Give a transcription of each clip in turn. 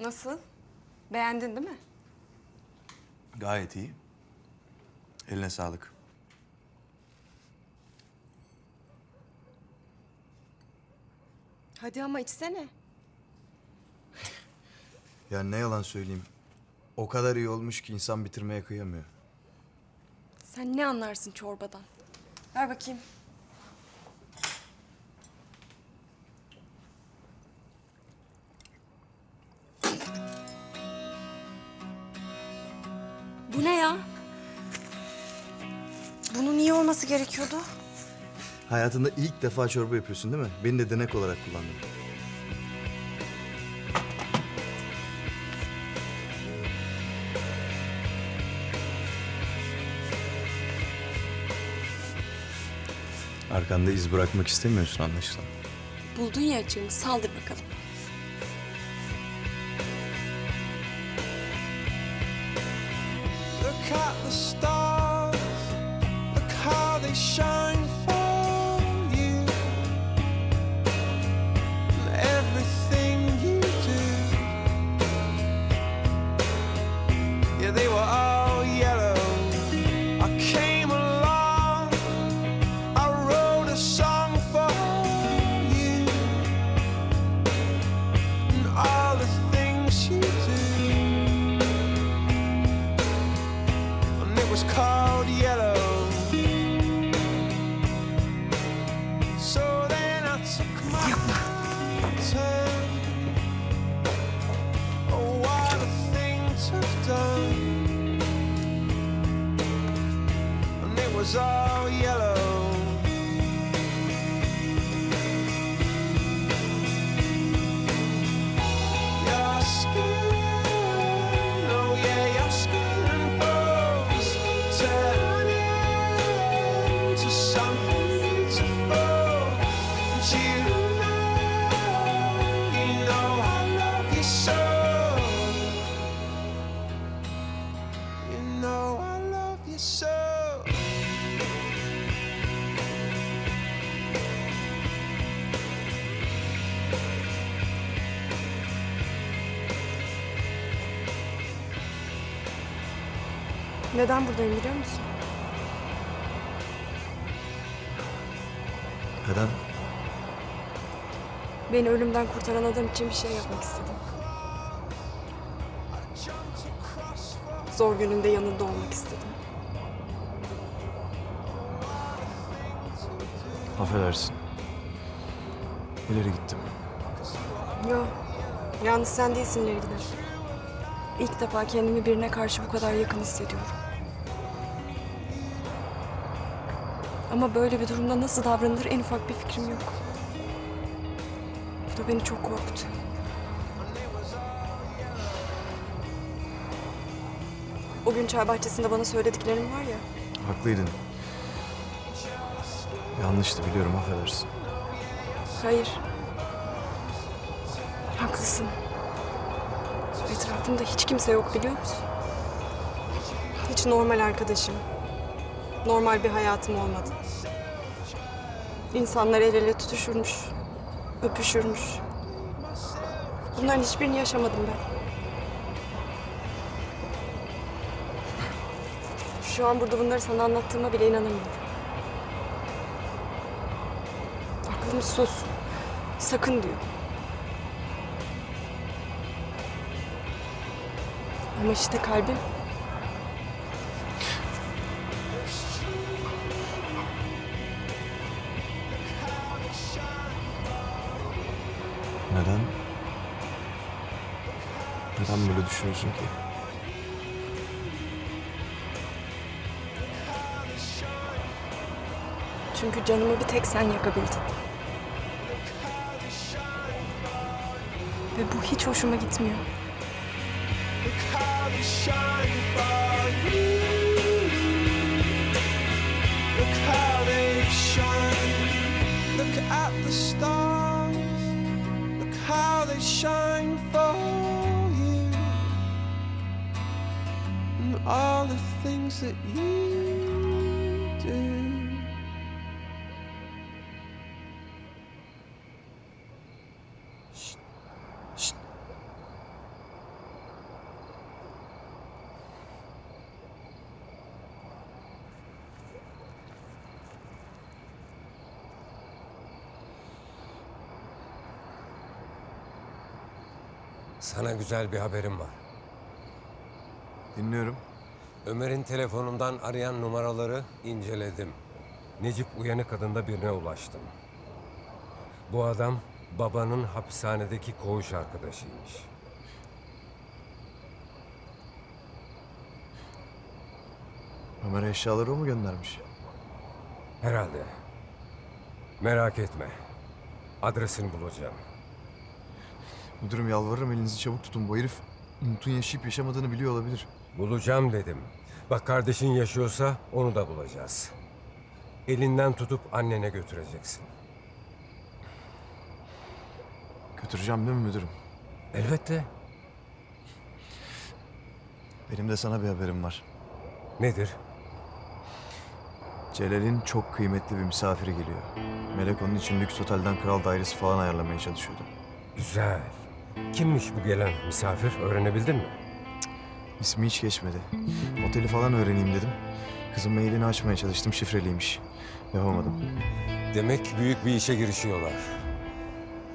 Nasıl? Beğendin değil mi? Gayet iyi. Eline sağlık. Hadi ama içsene. Ya ne yalan söyleyeyim. O kadar iyi olmuş ki insan bitirmeye kıyamıyor. Sen ne anlarsın çorbadan? Ver bakayım. Olması gerekiyordu. Hayatında ilk defa çorba yapıyorsun değil mi? Beni de denek olarak kullandın. Arkanda iz bırakmak istemiyorsun anlaşılan. Buldun ya açığını saldır bakalım. Look at the stars, shine was all Neden buradayım biliyor musun? Neden? Beni ölümden kurtaran adam için bir şey yapmak istedim. Zor gününde yanında olmak istedim. Affedersin. İleri gittim. Yok. Yalnız sen değilsin ileri giden. İlk defa kendimi birine karşı bu kadar yakın hissediyorum. Ama böyle bir durumda nasıl davranılır en ufak bir fikrim yok. Bu da beni çok korktu. O gün çay bahçesinde bana söylediklerim var ya. Haklıydın. Yanlıştı biliyorum affedersin. Hayır. Haklısın. Etrafımda hiç kimse yok biliyor musun? Hiç normal arkadaşım. Normal bir hayatım olmadı. İnsanlar el ele tutuşurmuş. Öpüşürmüş. Bunların hiçbirini yaşamadım ben. Şu an burada bunları sana anlattığıma bile inanamıyorum. Aklım sus. Sakın diyor. Ama işte kalbim Neden? Neden böyle düşünüyorsun ki? çünkü canımı bir tek sen yakabildin. Ve bu hiç hoşuma gitmiyor. All the things that you Sana güzel bir haberim var. Dinliyorum. Ömer'in telefonundan arayan numaraları inceledim. Necip uyanık adında birine ulaştım. Bu adam babanın hapishanedeki koğuş arkadaşıymış. Ömer eşyaları o mu göndermiş? Herhalde. Merak etme. Adresini bulacağım. Müdürüm yalvarırım elinizi çabuk tutun. Bu herif Umut'un yaşayıp yaşamadığını biliyor olabilir. Bulacağım dedim. Bak kardeşin yaşıyorsa onu da bulacağız. Elinden tutup annene götüreceksin. Götüreceğim değil mi müdürüm? Elbette. Benim de sana bir haberim var. Nedir? Celal'in çok kıymetli bir misafiri geliyor. Melek onun için lüks otelden kral dairesi falan ayarlamaya çalışıyordu. Güzel. Kimmiş bu gelen misafir? Öğrenebildin mi? İsmi hiç geçmedi. Oteli falan öğreneyim dedim. Kızın mailini açmaya çalıştım şifreliymiş. Yapamadım. Demek büyük bir işe girişiyorlar.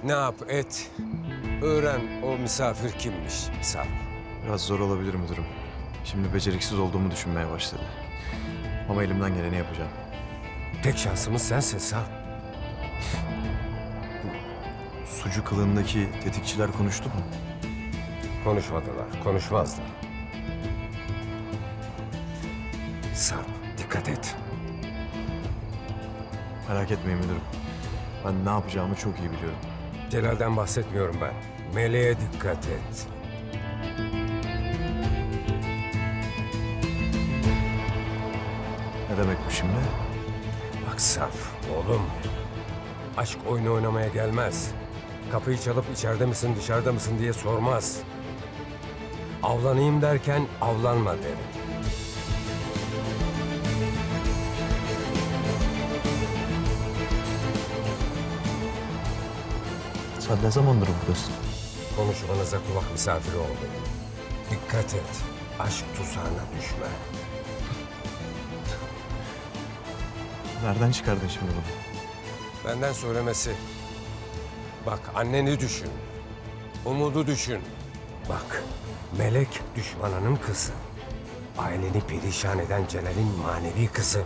Ne yap et. Öğren o misafir kimmiş. Sağ Biraz zor olabilir müdürüm. Şimdi beceriksiz olduğumu düşünmeye başladı. Ama elimden geleni yapacağım. Tek şansımız sensin sağ. Sucu kılığındaki tetikçiler konuştu mu? Konuşmadılar. Konuşmazlar. Sarp dikkat et. Merak etmeyin müdürüm. Ben ne yapacağımı çok iyi biliyorum. Celal'den bahsetmiyorum ben. Meleğe dikkat et. Ne demek bu şimdi? Bak Sarp oğlum. Aşk oyunu oynamaya gelmez. Kapıyı çalıp içeride misin dışarıda mısın diye sormaz. Avlanayım derken avlanma derim. Sen ne zamandır buradasın? Konuşmanıza kulak misafiri oldum. Dikkat et. Aşk tuzağına düşme. Nereden çıkardın şimdi bunu? Benden söylemesi. Bak anneni düşün. Umudu düşün. Bak Melek düşmanının kızı. Aileni perişan eden Celal'in manevi kızı.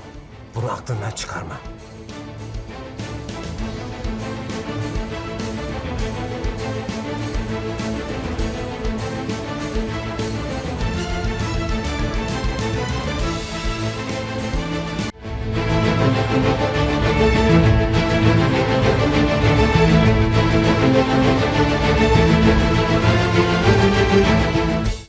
Bunu aklından çıkarma.